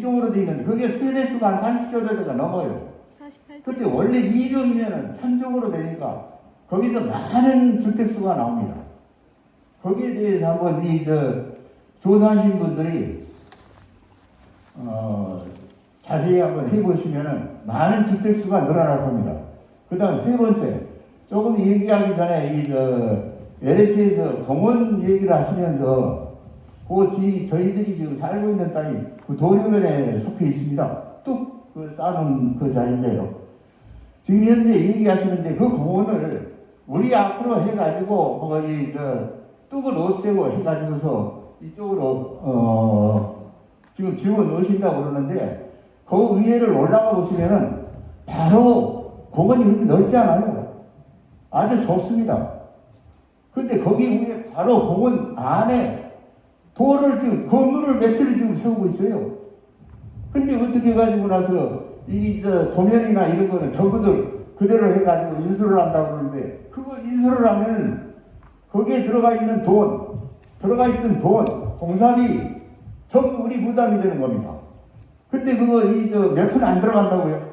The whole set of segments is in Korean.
일종으로 돼 있는데 그게 세대수가 한 30세대가 넘어요. 48세. 그때 원래 2종이면 3종으로 되니까 거기서 많은 주택수가 나옵니다. 거기에 대해서 한번 이 저 조사하신 분들이 어 자세히 한번 해보시면은 많은 주택수가 늘어날 겁니다. 그 다음 세 번째 조금 얘기하기 전에 이 저 LH에서 공원 얘기를 하시면서 그 지, 저희들이 지금 살고 있는 땅이 그 도료면에 속해 있습니다. 뚝그 쌓아놓은 그 자리인데요. 지금 현재 얘기하시는데 그 공원을 우리 앞으로 해가지고 저 뚝을 없애고 해가지고서 이쪽으로 어 지금 지워 넣으신다고 그러는데 그 위에를 올라가 보시면은 바로 공원이 그렇게 넓지 않아요. 아주 좁습니다. 근데 거기 위에 바로 공원 안에 돌을 지금 건물을 며칠을 지금 세우고 있어요. 근데 어떻게 해가지고 나서 이저 도면이나 이런 거는 전부들 그대로 해가지고 인수를 한다고 그러는데 그걸 인수를 하면은 거기에 들어가 있는 돈, 들어가 있던 돈, 공사비 전부 우리 부담이 되는 겁니다. 근데 그거 이 저 몇 푼 안 들어간다고요?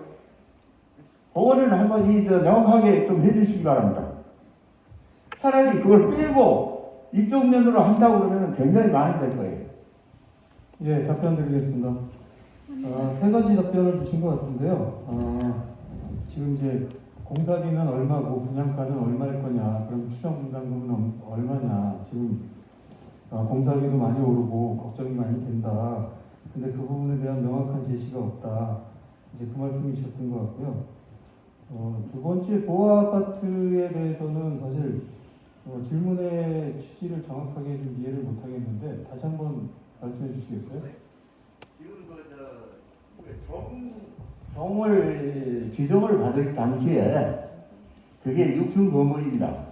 그거는 한번 이 저 명확하게 좀 해주시기 바랍니다. 차라리 그걸 빼고 이쪽 면으로 한다고 그러면 굉장히 많이 될 거예요. 예, 답변 드리겠습니다. 아, 세 가지 답변을 주신 것 같은데요. 아, 지금 이제 공사비는 얼마고 분양가는 얼마일 거냐, 그럼 추정 분담금은 얼- 얼마냐, 지금 아, 공사비도 많이 오르고 걱정이 많이 된다. 근데 그 부분에 대한 명확한 제시가 없다. 이제 그 말씀이셨던 것 같고요. 어, 두 번째 보아 아파트에 대해서는 사실 어, 질문의 취지를 정확하게 좀 이해를 못 하겠는데 다시 한번 말씀해 주시겠어요? 지금 그저 정을 지정을 받을 당시에 그게 6층 건물입니다.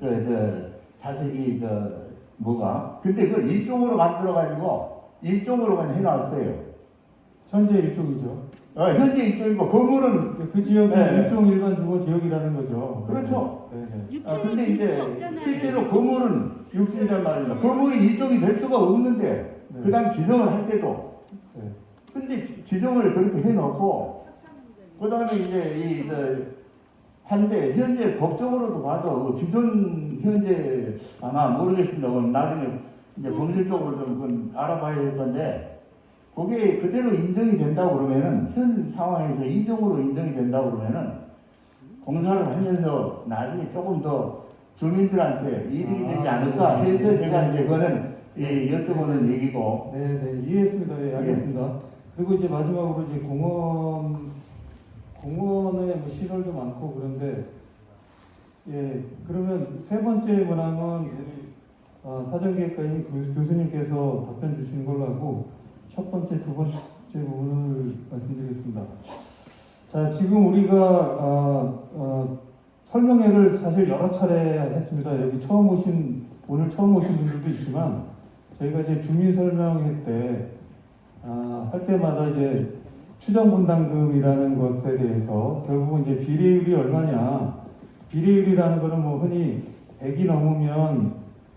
그저 다섯이 저 뭐가 근데 그걸 일종으로 만들어 가지고 일종으로만 해놨어요. 현재 일종이죠. 어, 현재 일종이고 건물은 그 지역이 네. 일종 일반 주거 지역이라는 거죠. 그렇죠. 네, 네. 아, 유충을 근데 줄 이제 수가 없잖아요. 실제로 건물은 6층이란 말입니다. 건물이 일종이 될 수가 없는데 네. 그당 지정을 할 때도 네. 근데 지- 지정을 그렇게 해놓고 그 다음에 이제 이 저 한데 현재 법적으로도 봐도 그 기존 현재 아마 모르겠습니다. 그건 나중에 이제 법률적으로 좀 그건 알아봐야 될 건데 그게 그대로 인정이 된다고 그러면은 현 상황에서 이종으로 인정이 된다고 그러면은 공사를 하면서 나중에 조금 더 주민들한테 이득이 되지 아, 않을까 네. 해서 제가 이제 그거는 예, 여쭤보는 얘기고 네, 네, 이해했습니다. 예, 알겠습니다. 그리고 이제 마지막으로 이제 공원 공원에 뭐 시설도 많고 그런데 예, 그러면 세 번째 문항은 우리 어, 사전계획과인 교- 교수님께서 답변 주시는 걸로 하고 첫 번째, 두 번째 부분을 말씀드리겠습니다. 자, 지금 우리가 어, 어, 설명회를 사실 여러 차례 했습니다. 여기 처음 오신 오늘 처음 오신 분들도 있지만 저희가 이제 주민 설명회 때 아, 할 때마다 이제 추정 분담금이라는 것에 대해서 결국은 이제 비례율이 얼마냐 비례율이라는 거는 뭐 흔히 100이 넘으면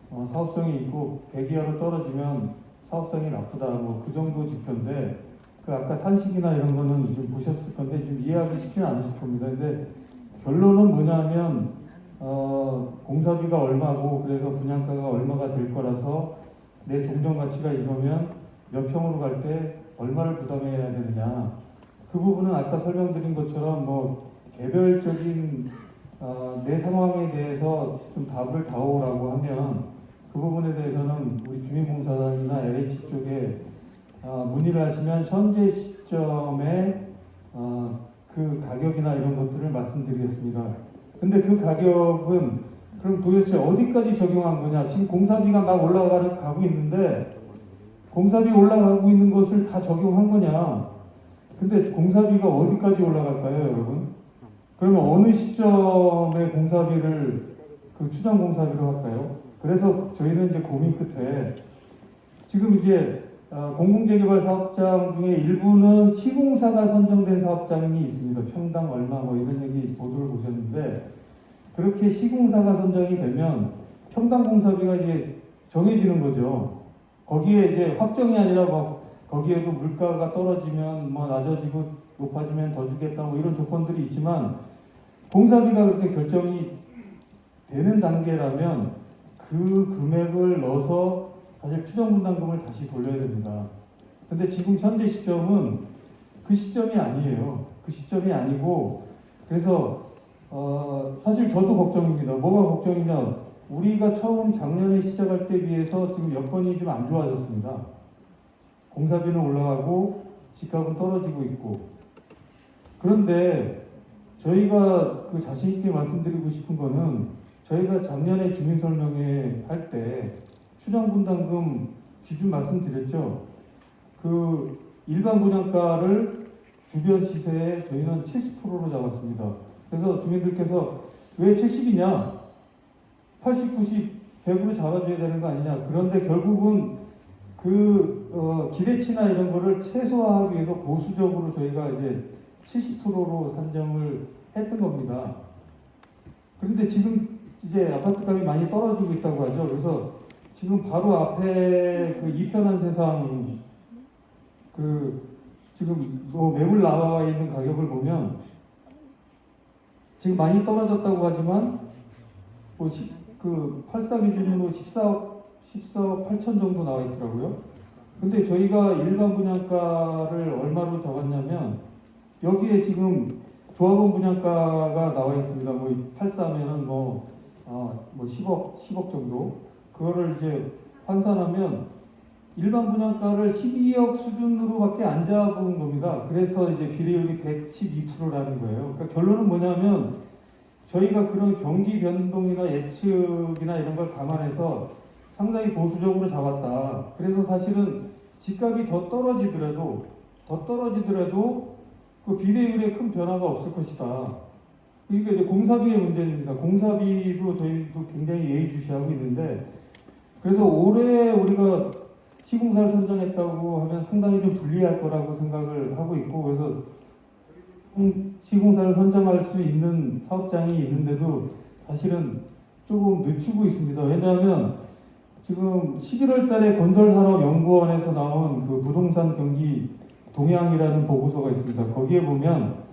어, 사업성이 있고 100 이하로 떨어지면 사업성이 나쁘다 뭐 그 정도 지표인데 그 아까 산식이나 이런 거는 좀 보셨을 건데 좀 이해하기 쉽지는 않으실 겁니다. 근데 결론은 뭐냐면 어, 공사비가 얼마고 그래서 분양가가 얼마가 될 거라서 내 종전 가치가 이거면 몇 평으로 갈 때 얼마를 부담해야 되느냐 그 부분은 아까 설명드린 것처럼 뭐 개별적인 어, 내 상황에 대해서 좀 답을 다오라고 하면 그 부분에 대해서는 우리 주민봉사단이나 LH 쪽에 어, 문의를 하시면 현재 시점에 어, 그 가격이나 이런 것들을 말씀드리겠습니다. 근데 그 가격은 그럼 도대체 어디까지 적용한 거냐? 지금 공사비가 막 올라가고 있는데 공사비 올라가고 있는 것을 다 적용한 거냐? 근데 공사비가 어디까지 올라갈까요, 여러분? 그러면 어느 시점에 공사비를 그 추정 공사비로 할까요? 그래서 저희는 이제 고민 끝에 지금 이제 어, 공공재개발 사업장 중에 일부는 시공사가 선정된 사업장이 있습니다. 평당 얼마 뭐 이런 얘기 보도를 보셨는데 그렇게 시공사가 선정이 되면 평당 공사비가 이제 정해지는 거죠. 거기에 이제 확정이 아니라 막 거기에도 물가가 떨어지면 뭐 낮아지고 높아지면 더 주겠다 뭐 이런 조건들이 있지만 공사비가 그렇게 결정이 되는 단계라면 그 금액을 넣어서 사실 추정 분담금을 다시 돌려야 됩니다. 근데 지금 현재 시점은 그 시점이 아니에요. 그 시점이 아니고 그래서 어, 사실 저도 걱정입니다. 뭐가 걱정이냐? 우리가 처음 작년에 시작할 때 비해서 지금 여건이 좀 안 좋아졌습니다. 공사비는 올라가고 집값은 떨어지고 있고 그런데 저희가 그 자신 있게 말씀드리고 싶은 거는 저희가 작년에 주민설명회 할 때 추정분담금 기준 말씀드렸죠. 그 일반 분양가를 주변 시세에 저희는 70%로 잡았습니다. 그래서 주민들께서 왜 70이냐? 80, 90, 100으로 잡아줘야 되는 거 아니냐? 그런데 결국은 그 어, 기대치나 이런 거를 최소화하기 위해서 보수적으로 저희가 이제 70%로 산정을 했던 겁니다. 그런데 지금 이제 아파트 값이 많이 떨어지고 있다고 하죠. 그래서 지금 바로 앞에 그 이편한 세상 그 지금 뭐 매물 나와 있는 가격을 보면 지금 많이 떨어졌다고 하지만 뭐그 84 기준으로 14억 14억 8천 정도 나와 있더라고요. 근데 저희가 일반 분양가를 얼마로 잡았냐면 여기에 지금 조합원 분양가가 나와 있습니다. 뭐 84면은 뭐, 어, 뭐 10억 10억 정도 그거를 이제 환산하면 일반 분양가를 12억 수준으로밖에 안 잡은 겁니다. 그래서 이제 비례율이 112%라는 거예요. 그러니까 결론은 뭐냐면 저희가 그런 경기 변동이나 예측이나 이런 걸 감안해서 상당히 보수적으로 잡았다. 그래서 사실은 집값이 더 떨어지더라도 더 떨어지더라도 그 비례율에 큰 변화가 없을 것이다. 이게 이제 공사비의 문제입니다. 공사비도 저희도 굉장히 예의주시하고 있는데 그래서 올해 우리가 시공사를 선정했다고 하면 상당히 좀 불리할 거라고 생각을 하고 있고 그래서 음, 시공사를 선정할 수 있는 사업장이 있는데도 사실은 조금 늦추고 있습니다. 왜냐하면 지금 11월 달에 건설산업연구원에서 나온 그 부동산 경기 동향이라는 보고서가 있습니다. 거기에 보면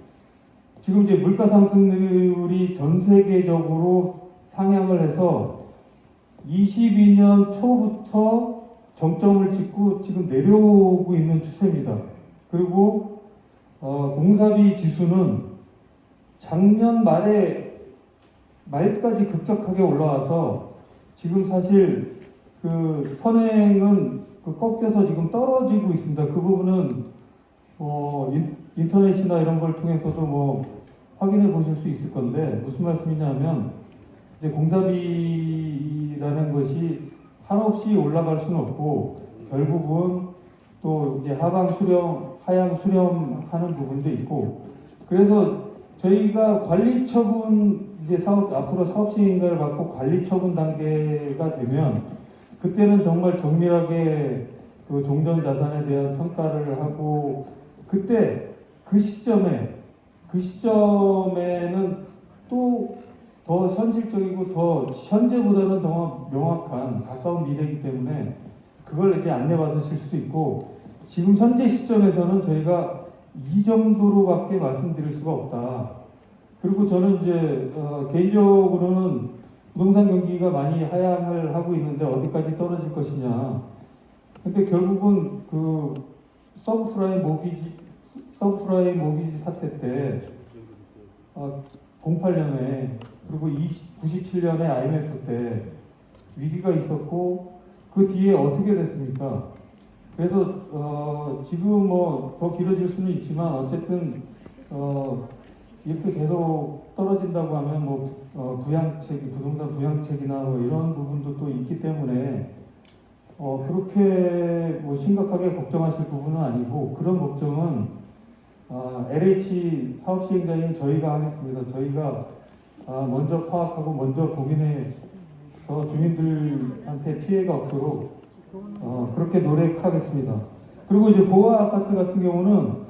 지금 이제 물가 상승률이 전 세계적으로 상향을 해서 22년 초부터 정점을 찍고 지금 내려오고 있는 추세입니다. 그리고 어, 공사비 지수는 작년 말에 말까지 급격하게 올라와서 지금 사실 그 선행은 그 꺾여서 지금 떨어지고 있습니다. 그 부분은 어, 인- 인터넷이나 이런 걸 통해서도 뭐 확인해 보실 수 있을 건데 무슨 말씀이냐면 이제 공사비라는 것이 한없이 올라갈 수는 없고 결국은 또 이제 하방 수렴, 하향 수렴하는 부분도 있고 그래서 저희가 관리 처분 이제 사업 앞으로 사업 시행인가를 받고 관리 처분 단계가 되면 그때는 정말 정밀하게 그 종전 자산에 대한 평가를 하고 그때 그 시점에 그 시점에는 또 더 현실적이고 더 현재보다는 더 명확한 가까운 미래이기 때문에 그걸 이제 안내받으실 수 있고 지금 현재 시점에서는 저희가 이 정도로밖에 말씀드릴 수가 없다. 그리고 저는 이제 어, 개인적으로는 부동산 경기가 많이 하향을 하고 있는데 어디까지 떨어질 것이냐. 근데 결국은 그 서브프라임 모기지 서브프라임 모기지 사태 때 어, 08년에 그리고 20, 97년에 IMF 때 위기가 있었고 그 뒤에 어떻게 됐습니까? 그래서 어, 지금 뭐 더 길어질 수는 있지만 어쨌든 어, 이렇게 계속 떨어진다고 하면 뭐 어, 부양책, 부동산 부양책이나 뭐 이런 부분도 또 있기 때문에 어, 그렇게 뭐 심각하게 걱정하실 부분은 아니고 그런 걱정은 아, LH 사업 시행자인 저희가 하겠습니다. 저희가 아, 먼저 파악하고 먼저 고민해서 주민들한테 피해가 없도록 어, 그렇게 노력하겠습니다. 그리고 이제 보아 아파트 같은 경우는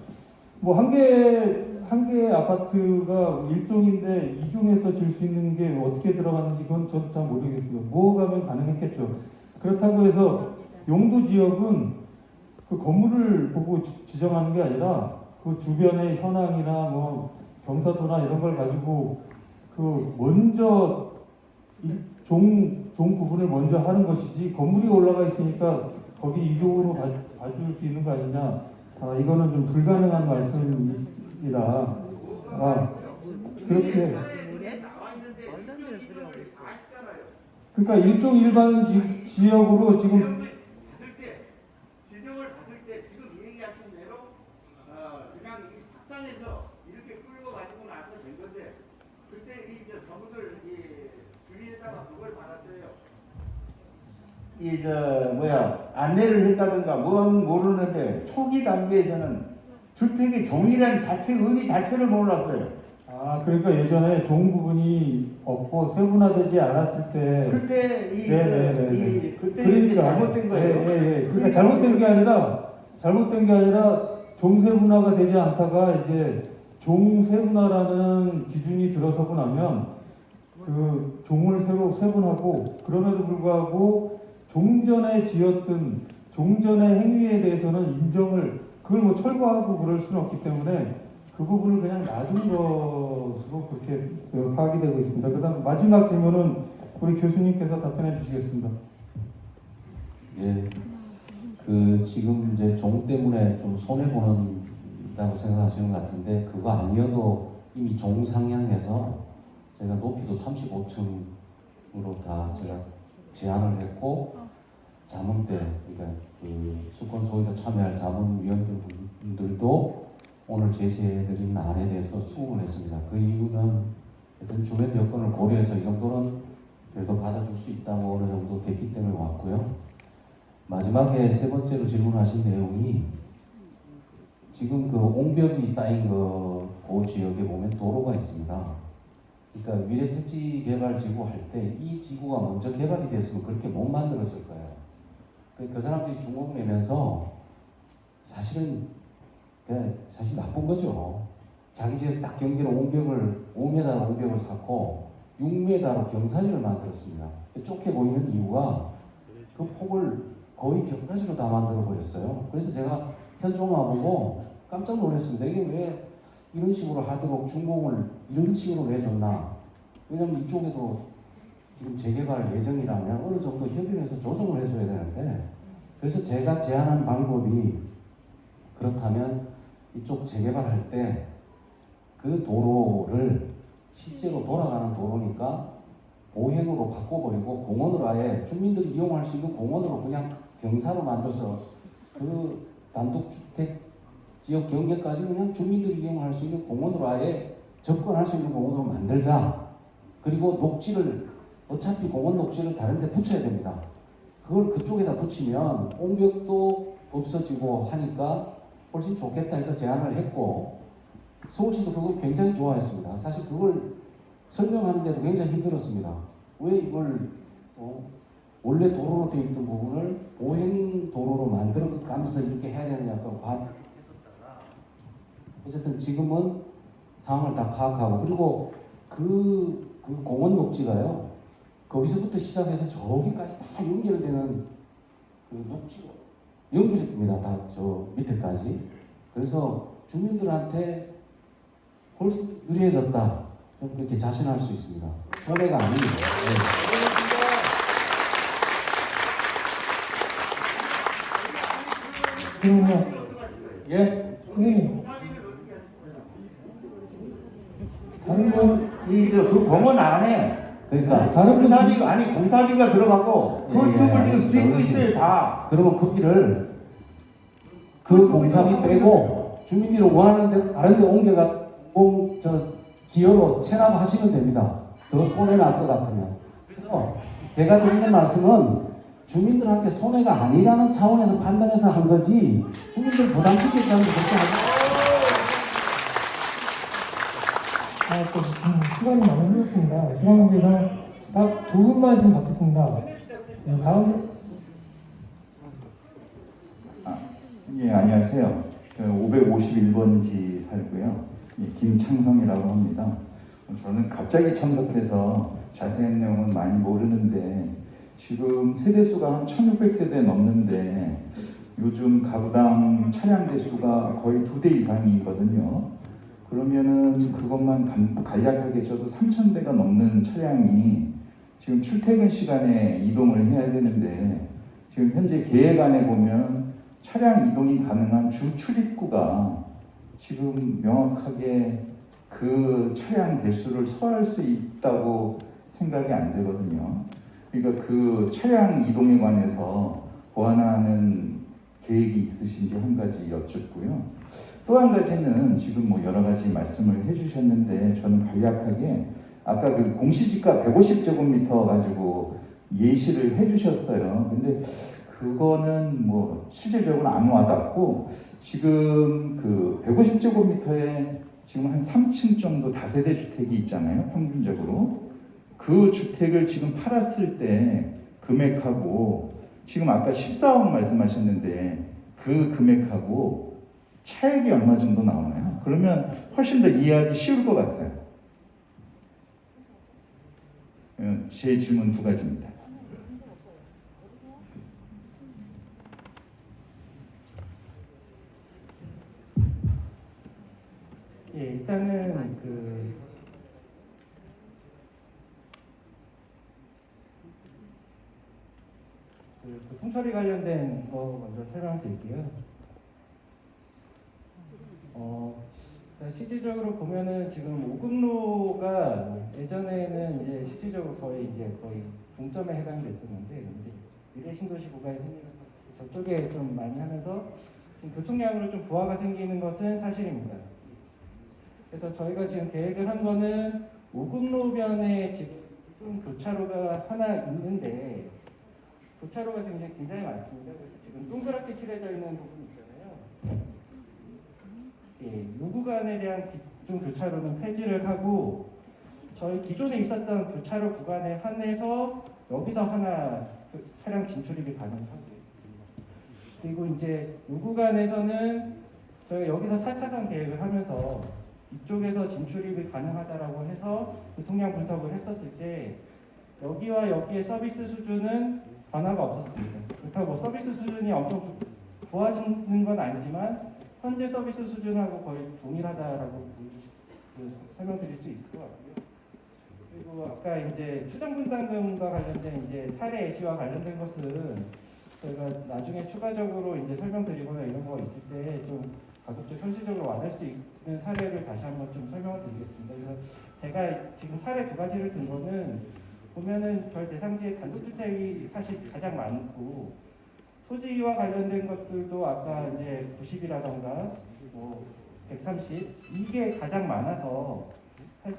뭐 한 개 한 개 아파트가 일종인데 이종에서 질 수 있는 게 어떻게 들어갔는지 그건 저도 잘 모르겠습니다. 모호가면 가능했겠죠. 그렇다고 해서 용도 지역은 그그 건물을 보고 지- 지정하는 게 아니라 그 주변의 현황이나 뭐 경사도나 이런 걸 가지고 그 먼저 일- 종, 종 구분을 먼저 하는 것이지 건물이 올라가 있으니까 거기 이쪽으로 봐줄 수 있는 거 아니냐. 아, 이거는 좀 불가능한 말씀이라 아, 그렇게 말도 안 되는 소리 하고 있어. 그러니까 일종 일반 지, 지역으로 지금 이저 뭐야 안내를 했다든가 뭔 모르는데 초기 단계에서는 주택의 종이라는 자체 의미 자체를 몰랐어요. 아 그러니까 예전에 종 구분이 없고 세분화되지 않았을 때 그때 이, 네, 저, 네, 네, 네. 이 그때 이제 잘못된 거예요. 예, 예, 예. 그러니까 그러니까 잘못된 게 아니라 잘못된 게 아니라 종세분화가 되지 않다가 이제 종세분화라는 기준이 들어서고 나면 그 종을 새로 세분하고 그럼에도 불구하고 종전에 지었던 종전의 행위에 대해서는 인정을 그걸 뭐 철거하고 그럴 수는 없기 때문에 그 부분을 그냥 놔둔 것으로 그렇게 그 파악이 되고 있습니다. 그 다음 마지막 질문은 우리 교수님께서 답변해 주시겠습니다. 예, 그 지금 이제 종 때문에 좀 손해 보는다고 생각하시는 것 같은데 그거 아니어도 이미 종 상향해서 제가 높이도 35층으로 다 제가 제안을 했고 자문대 그러니까 그 수권 소유자 참여할 자문 위원들도 오늘 제시해드린 안에 대해서 수긍을 했습니다. 그 이유는 일단 주변 여건을 고려해서 이 정도는 그래도 받아줄 수 있다고 어느 정도 됐기 때문에 왔고요. 마지막에 세 번째로 질문하신 내용이 지금 그 옹벽이 쌓인 그, 그 지역에 보면 도로가 있습니다. 그러니까 미래 택지 개발 지구 할 때 이 지구가 먼저 개발이 됐으면 그렇게 못 만들었을 거예요. 그, 그 사람들이 중국 내면서 사실은 그 사실 나쁜 거죠. 자기 집에 딱 경계로 옹벽을 5m 옹벽을 쌓고 6m로 경사지를 만들었습니다. 좁게 보이는 이유가 그 폭을 거의 격가지로 다 만들어 버렸어요. 그래서 제가 현종화 보고 깜짝 놀랐습니다. 이게 왜 이런 식으로 하도록 준공을 이런 식으로 내줬나? 왜냐면 이쪽에도 지금 재개발 예정이라면 어느 정도 협의해서 조정을 해줘야 되는데 그래서 제가 제안한 방법이 그렇다면 이쪽 재개발할 때 그 도로를 실제로 돌아가는 도로니까 보행으로 바꿔버리고 공원으로 아예 주민들이 이용할 수 있는 공원으로 그냥 경사로 만들어서 그 단독주택 지역 경계까지 그냥 주민들이 이용할 수 있는 공원으로 아예 접근할 수 있는 공원으로 만들자. 그리고 녹지를 어차피 공원 녹지를 다른 데 붙여야 됩니다. 그걸 그쪽에다 붙이면 옹벽도 없어지고 하니까 훨씬 좋겠다 해서 제안을 했고 서울시도 그걸 굉장히 좋아했습니다. 사실 그걸 설명하는데도 굉장히 힘들었습니다. 왜 이걸 어, 원래 도로로 되어 있던 부분을 보행 도로로 만들어 가면서 이렇게 해야 되느냐고 반 어쨌든 지금은 상황을 다 파악하고 그리고 그, 그 공원 녹지가요 거기서부터 시작해서 저기까지 다 연결되는 그 녹지가 연결이 됩니다 다 저 밑에까지. 그래서 주민들한테 훨씬 유리해졌다. 좀 그렇게 자신할 수 있습니다. 손해가 아닙니다. 네. 그러면 예? 선생님 다른 건이저그 공원 안에 그러니까 다른 분 공사비가 아니 공사비가 들어갔고 예, 건축을 예, 지금 짓고 어르신. 있어요 다. 그러면 거기를 그 공사비 빼고 주민들이 원하는 대로 다른 데 옮겨가 공저 기여로 체납하시면 됩니다. 더 손해 날 것 같으면. 그래서 제가 드리는 말씀은 주민들한테 손해가 아니라는 차원에서 판단해서 한 거지 주민들 부담시키겠다는 거 그렇게 하지 아, 또 지금 시간이 많이 흘렀습니다. 시간 관계상 딱두 분만 좀 받겠습니다. 네, 다음 예, 안녕하세요. 그 551번지 살고요. 예, 김창성이라고 합니다. 저는 갑자기 참석해서 자세한 내용은 많이 모르는데 지금 세대수가 한 1600세대 넘는데 요즘 가구당 차량 대수가 거의 두 대 이상이거든요. 그러면은 그것만 간- 간략하게 쳐도 3,000대가 넘는 차량이 지금 출퇴근 시간에 이동을 해야 되는데 지금 현재 계획안에 보면 차량 이동이 가능한 주 출입구가 지금 명확하게 그 차량 대수를 소화할 수 있다고 생각이 안 되거든요. 그러니까 그 차량 이동에 관해서 보완하는 계획이 있으신지 한 가지 여쭙고요. 또 한 가지는 지금 뭐 여러 가지 말씀을 해주셨는데 저는 간략하게 아까 그 공시지가 150제곱미터 가지고 예시를 해주셨어요. 근데 그거는 뭐 실질적으로 안 와닿고 지금 그 150제곱미터에 지금 한 3층 정도 다세대 주택이 있잖아요. 평균적으로 그 주택을 지금 팔았을 때 금액하고 지금 아까 14억 말씀하셨는데 그 금액하고 차액이 얼마 정도 나오나요? 그러면 훨씬 더 이해하기 쉬울 것 같아요. 어, 제 질문 두 가지입니다. 예, 일단은 그그 교통 처리 관련된 거 먼저 설명드릴게요. 어, 실질적으로 보면은 지금 오금로가 예전에는 이제 실질적으로 거의 이제 거의 동점에 해당이 됐었는데 이제 미래 신도시 구간이 생기면서 저쪽에 좀 많이 하면서 지금 교통량으로 좀 부하가 생기는 것은 사실입니다. 그래서 저희가 지금 계획을 한 거는 오금로변에 지금 교차로가 하나 있는데 교차로가 굉장히, 굉장히 많습니다. 지금 동그랗게 칠해져 있는 부분 있잖아요. 예, 이 구간에 대한 기존 교차로는 폐지를 하고 저희 기존에 있었던 교차로 구간에 한해서 여기서 하나 그 차량 진출입이 가능하고요. 그리고 이제 이 구간에서는 저희가 여기서 4차선 계획을 하면서 이쪽에서 진출입이 가능하다라고 해서 교통량 분석을 했었을 때 여기와 여기의 서비스 수준은 변화가 없었습니다. 그렇다고 뭐 서비스 수준이 엄청 좋아지는 건 아니지만 현재 서비스 수준하고 거의 동일하다라고 그 설명드릴 수 있을 것 같고요. 그리고 아까 이제 추정 분담금과 관련된 이제 사례 예시와 관련된 것은 저희가 나중에 추가적으로 이제 설명드리거나 이런 거 있을 때 좀 가급적 현실적으로 와닿을 수 있는 사례를 다시 한번 좀 설명을 드리겠습니다. 그래서 제가 지금 사례 두 가지를 든 거는 보면은 저희 대상지에 단독주택이 사실 가장 많고 토지와 관련된 것들도 아까 이제 90이라던가 뭐 130 이게 가장 많아서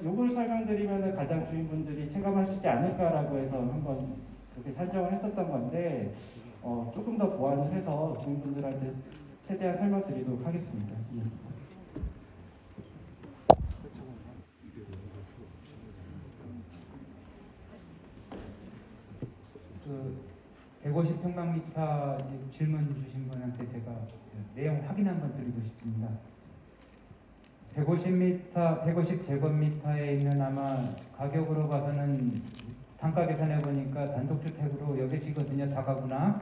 요걸 설명드리면은 가장 주인분들이 체감하시지 않을까라고 해서 한번 그렇게 산정을 했었던 건데 어, 조금 더 보완을 해서 주민분들한테 최대한 설명드리도록 하겠습니다. 예. 그 150평방미터 질문 주신 분한테 제가 그 내용 확인 한번 드리고 싶습니다. 150m, 150제곱미터에 있는 아마 가격으로 봐서는 단가 계산해 보니까 단독주택으로 여겨지거든요, 다가구나.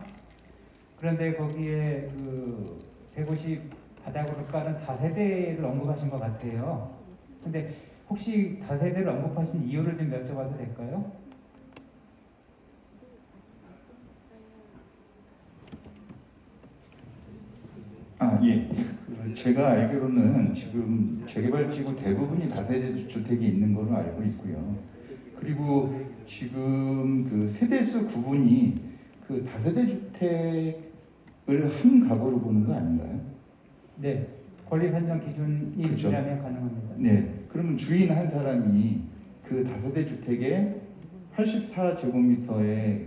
그런데 거기에 그 150 바닥으로 깔은 다세대를 언급하신 것 같아요. 근데 혹시 다세대를 언급하신 이유를 좀 여쭤봐도 될까요? 아, 예. 그 제가 알기로는 지금 재개발 지구 대부분이 다세대 주택이 있는 걸로 알고 있고요. 그리고 지금 그 세대수 구분이 그 다세대 주택을 한 가구로 보는 거 아닌가요? 네, 권리 산정 기준이 그쵸. 있다면 가능합니다. 네. 그러면 주인 한 사람이 그 다세대 주택에 84제곱미터의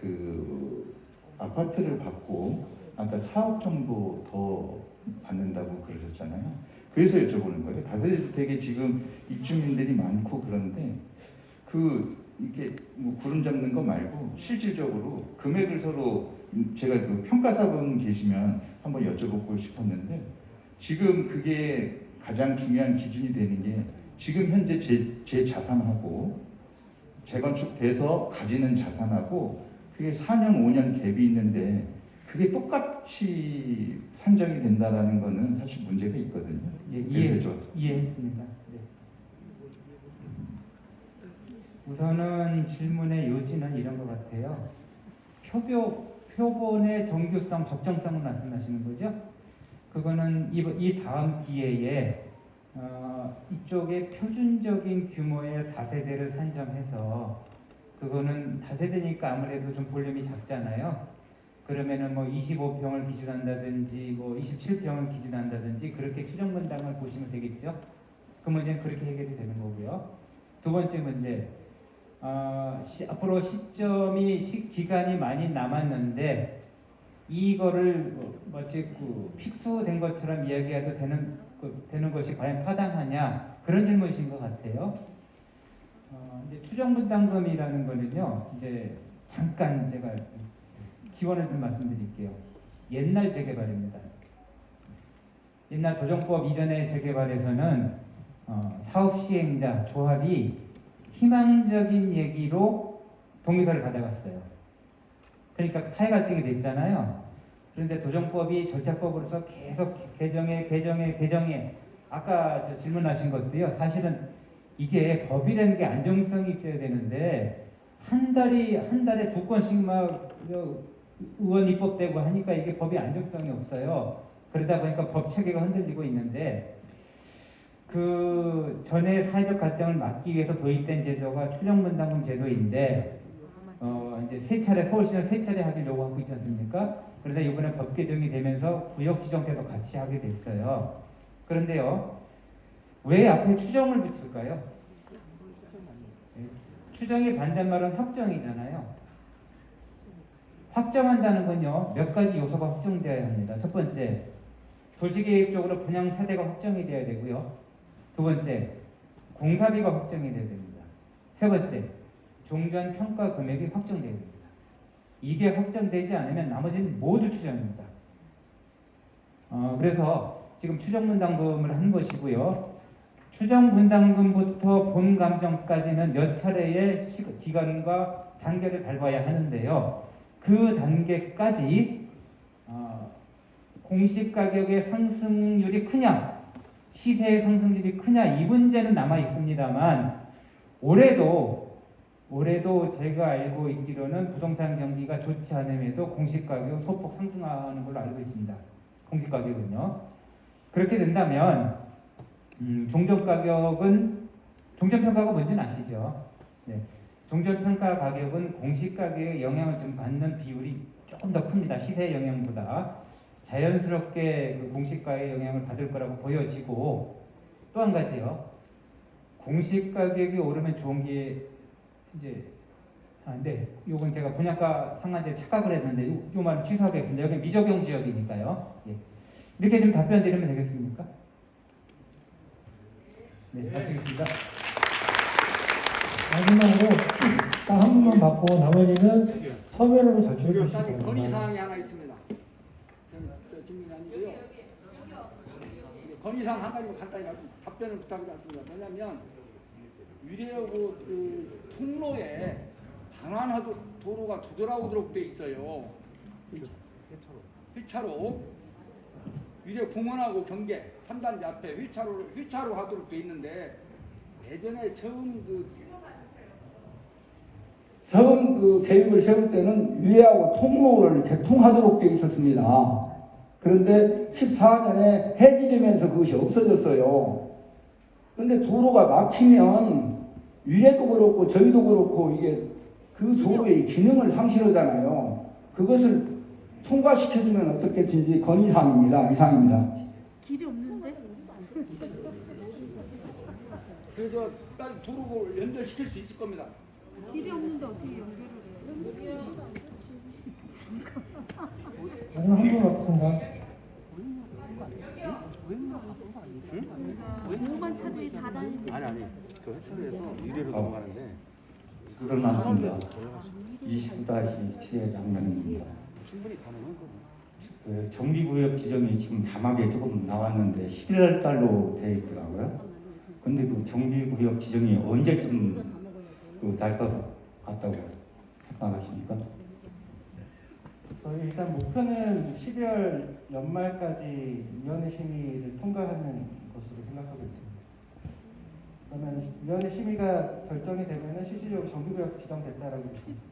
그 아파트를 받고 아까 4억 정도 더 받는다고 그러셨잖아요. 그래서 여쭤보는 거예요. 다세대 주택에 지금 입주민들이 많고 그런데 그 이게 뭐 구름 잡는 거 말고 실질적으로 금액을 서로 제가 그 평가사분 계시면 한번 여쭤보고 싶었는데 지금 그게 가장 중요한 기준이 되는 게 지금 현재 제, 제 자산하고 재건축돼서 가지는 자산하고 그게 4년 5년 갭이 있는데 그 그게 똑같이 산정이 된다라는 거는 사실 문제가 있거든요. 예, 그래서 이해, 좋았습니다. 이해했 습니다. 네. 우선은 질문의 요지는 이런 것 같아요. 표교, 표본의 정규성, 적정성을 말씀하시는 거죠? 그거는 이, 이 다음 기회에 어, 이쪽에 표준적인 규모의 다세대를 산정해서 그거는 다세대니까 아무래도 좀 볼륨이 작잖아요. 그러면은 뭐 25평을 기준한다든지 뭐 27평을 기준한다든지 그렇게 추정 분담을 보시면 되겠죠. 그 문제는 그렇게 해결이 되는 거고요. 두 번째 문제 어, 시, 앞으로 시점이 시, 기간이 많이 남았는데 이거를 뭐, 마치 그 픽스된 것처럼 이야기해도 되는 그, 되는 것이 과연 타당하냐 그런 질문이신 것 같아요. 어, 이제 추정 분담금이라는 거는요. 이제 잠깐 제가 기원을 좀 말씀드릴게요. 옛날 재개발입니다. 옛날 도정법 이전의 재개발에서는 어, 사업 시행자 조합이 희망적인 얘기로 동의서를 받아갔어요. 그러니까 사회 갈등이 됐잖아요. 그런데 도정법이 절차법으로서 계속 개정해 개정해 개정해 아까 저 질문하신 것도요. 사실은 이게 법이라는 게 안정성이 있어야 되는데 한 달이 한 달에 두 건씩 막 의원 입법되고 하니까 이게 법이 안정성이 없어요. 그러다 보니까 법 체계가 흔들리고 있는데 그 전에 사회적 갈등을 막기 위해서 도입된 제도가 추정분담금 제도인데 어 이제 세 차례 서울시는 세 차례 하기를 요구하고 있지 않습니까? 그런데 이번에 법 개정이 되면서 구역 지정 때도 같이 하게 됐어요. 그런데요, 왜 앞에 추정을 붙일까요? 예, 추정의 반대말은 확정이잖아요. 확정한다는 건요 몇 가지 요소가 확정되어야 합니다. 첫 번째 도시계획적으로 분양 세대가 확정이 되어야 되고요. 두 번째 공사비가 확정이 되어야 됩니다. 세 번째 종전 평가 금액이 확정되어야 됩니다. 이게 확정되지 않으면 나머지는 모두 추정입니다. 어, 그래서 지금 추정 분담금을 한 것이고요. 추정 분담금부터 본 감정까지는 몇 차례의 시, 기간과 단계를 밟아야 하는데요. 그 단계까지 어, 공시 가격의 상승률이 크냐, 시세의 상승률이 크냐 이 문제는 남아 있습니다만 올해도 올해도 제가 알고 있기로는 부동산 경기가 좋지 않음에도 공시 가격 소폭 상승하는 걸로 알고 있습니다. 공시 가격은요. 그렇게 된다면 음, 종전 가격은 종전 평가가 뭔지는 아시죠? 네. 종전 평가 가격은 공시 가격에 영향을 좀 받는 비율이 조금 더 큽니다. 시세 영향보다 자연스럽게 그 공시가의 영향을 받을 거라고 보여지고 또 한 가지요. 공시 가격이 오르면 좋은 게 이제 아, 네. 요건 제가 분양가 상한제 착각을 했는데 요, 요 말은 취소하겠습니다. 여기 미적용 지역이니까요. 예. 이렇게 좀 답변 드리면 되겠습니까? 네, 마치겠습니다. 마지막으로 딱 한 분만 받고 나머지는 서면으로 제출해 주시기 건의 바랍니다. 사항이 하나 있습니다. 질문이 아니고요. 건의 사항 한 가지만 간단히 말씀, 답변을 부탁하지 않습니다. 뭐냐면 위례하고 그 통로에 방안하도 도로가 두드러우도록 돼 있어요. 휘차로 위례 공원하고 경계 탐단지 앞에 휘차로 휘차로 하도록 돼 있는데 예전에 처음 그 처음 그 계획을 세울 때는 위례하고 통로를 대통하도록 돼 있었습니다. 그런데 14년에 해지되면서 그것이 없어졌어요. 그런데 도로가 막히면 위례도 그렇고 저희도 그렇고 이게 그 도로의 기능을 상실하잖아요. 그것을 통과시켜주면 어떻겠든지 건의사항입니다. 이상입니다. 길이 없는데? 그래서 빨리 도로 연결시킬 수 있을 겁니다. 길이 없는데 어떻게 연결을 해요? 마지막 한분 받겠습니다. 공무관 차들이 다 다니는 아니 아니 저 회차로에서 위례로 어. 넘어가는데 수고들 많습니다. 29-7의 양면입니다. 충분히 가능한 거. 그 정비구역 지정이 지금 자막에 조금 나왔는데 11월 달로 되어 있더라고요. 근데 그 정비구역 지정이 언제쯤 그 날 것 같다고 생각하십니까? 저희 일단 목표는 12월 연말까지 위원회 심의를 통과하는 것으로 생각하고 있습니다. 그러면 위원회 심의가 결정이 되면 실질적으로 정규구역 지정됐다라고 보시면 됩니다.